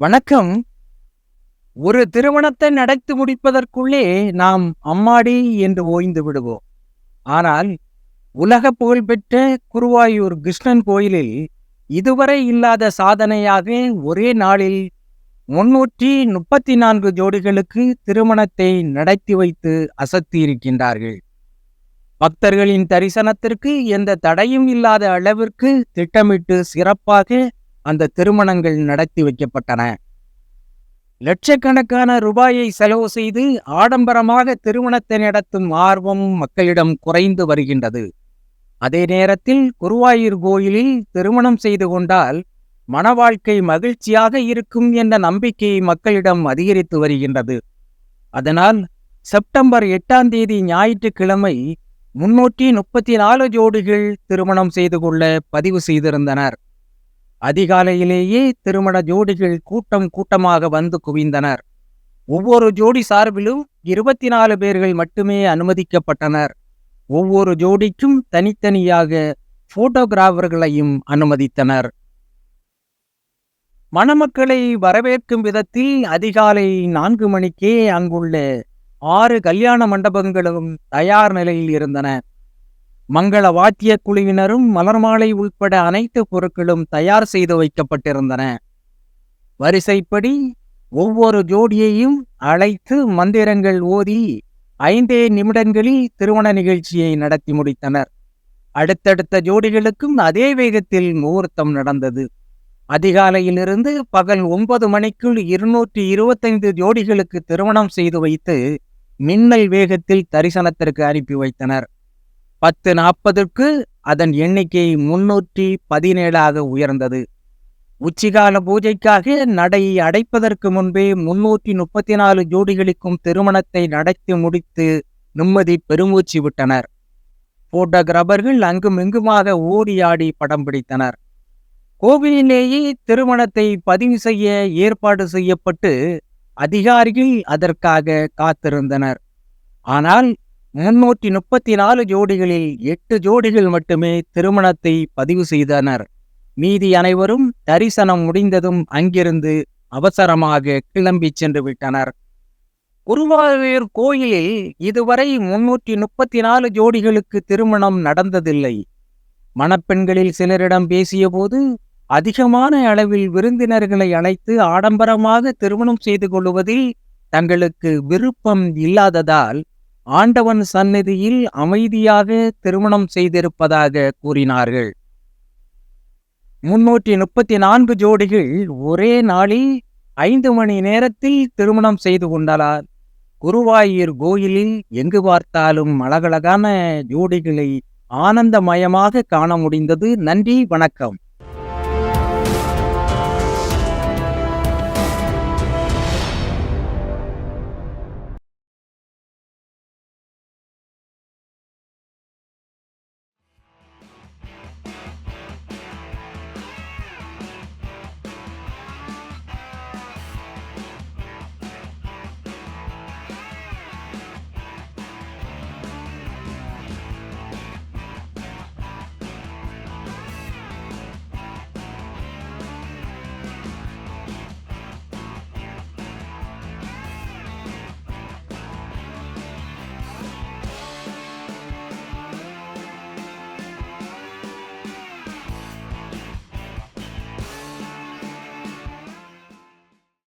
வணக்கம். ஒரு திருமணத்தை நடத்தி முடிப்பதற்குள்ளே நாம் அம்மாடி என்று ஓய்ந்து விடுவோம். ஆனால் உலக புகழ்பெற்ற குருவாயூர் கிருஷ்ணன் கோயிலில் இதுவரை இல்லாத சாதனையாக ஒரே நாளில் முன்னூற்றி முப்பத்தி நான்கு ஜோடிகளுக்கு திருமணத்தை நடத்தி வைத்து அசத்தியிருக்கின்றார்கள். பக்தர்களின் தரிசனத்திற்கு எந்த தடையும் இல்லாத அளவிற்கு திட்டமிட்டு சிறப்பாக அந்த திருமணங்கள் நடத்தி வைக்கப்பட்டன. லட்சக்கணக்கான ரூபாயை செலவு செய்து ஆடம்பரமாக திருமணத்தை நடத்தும் ஆர்வம் மக்களிடம் குறைந்து வருகின்றது. அதே நேரத்தில் குருவாயூர் கோயிலில் திருமணம் செய்து கொண்டால் மணவாழ்க்கை மகிழ்ச்சியாக இருக்கும் என்ற நம்பிக்கை மக்களிடம் அதிகரித்து வருகின்றது. அதனால் செப்டம்பர் எட்டாம் தேதி ஞாயிற்றுக்கிழமை முன்னூற்றி முப்பத்தி நாலு ஜோடிகள் திருமணம் செய்து கொள்ள பதிவு செய்திருந்தனர். அதிகாலையிலேயே திருமண ஜோடிகள் கூட்டம் கூட்டமாக வந்து குவிந்தனர். ஒவ்வொரு ஜோடி சார்பிலும் இருபத்தி நாலு பேர்கள் மட்டுமே அனுமதிக்கப்பட்டனர். ஒவ்வொரு ஜோடிக்கும் தனித்தனியாக போட்டோகிராஃபர்களையும் அனுமதித்தனர். மணமக்களை வரவேற்கும் விதத்தில் அதிகாலை நான்கு மணிக்கே அங்குள்ள ஆறு கல்யாண மண்டபங்களும் தயார் நிலையில் இருந்தன. மங்கள வாத்திய குழுவினரும் மலர்மாலை உள்பட அனைத்து பொருட்களும் தயார் செய்து வைக்கப்பட்டிருந்தன. வரிசைப்படி ஒவ்வொரு ஜோடியையும் அழைத்து மந்திரங்கள் ஓதி ஐந்தே நிமிடங்களில் திருமண நிகழ்ச்சியை நடத்தி முடித்தனர். அடுத்தடுத்த ஜோடிகளுக்கும் அதே வேகத்தில் முகூர்த்தம் நடந்தது. அதிகாலையிலிருந்து பகல் ஒன்பது மணிக்குள் இருநூற்றி இருபத்தைந்து ஜோடிகளுக்கு திருமணம் செய்து வைத்து மின்னல் வேகத்தில் தரிசனத்திற்கு அனுப்பி வைத்தனர். பத்து நாற்பதுக்கு அதன் எண்ணிக்கை முன்னூற்றி பதினேழாக உயர்ந்தது. உச்சிகால பூஜைக்காக நடையை அடைப்பதற்கு முன்பே முன்னூற்றி முப்பத்தி நாலு ஜோடிகளுக்கும் திருமணத்தை நடத்தி முடித்து நிம்மதி பெருமூச்சு விட்டனர். போட்டோகிராபர்கள் அங்கும் இங்குமாக படம் பிடித்தனர். கோவிலிலேயே திருமணத்தை பதிவு செய்ய ஏற்பாடு செய்யப்பட்டு அதிகாரிகள் அதற்காக காத்திருந்தனர். ஆனால் முன்னூற்றி முப்பத்தி நாலு ஜோடிகளில் எட்டு ஜோடிகள் மட்டுமே திருமணத்தை பதிவு செய்தனர். மீதி அனைவரும் தரிசனம் முடிந்ததும் அங்கிருந்து அவசரமாக கிளம்பி சென்று விட்டனர். குருவாயூர் கோயிலில் இதுவரை முன்னூற்றி முப்பத்தி நாலு ஜோடிகளுக்கு திருமணம் நடந்ததில்லை. மணப்பெண்களில் சிலரிடம் பேசியபோது அதிகமான அளவில் விருந்தினர்களை அழைத்து ஆடம்பரமாக திருமணம் செய்து கொள்வதில் தங்களுக்கு விருப்பம் இல்லாததால் ஆண்டவன் சந்நிதியில் அமைதியாக திருமணம் செய்திருப்பதாக கூறினார்கள். முன்னூற்றி முப்பத்தி நான்கு ஜோடிகள் ஒரே நாளில் ஐந்து மணி நேரத்தில் திருமணம் செய்து கொண்டனர் குருவாயூர் கோயிலில் எங்கு பார்த்தாலும் அழகழகான ஜோடிகளை ஆனந்தமயமாக காண முடிந்தது. நன்றி வணக்கம்.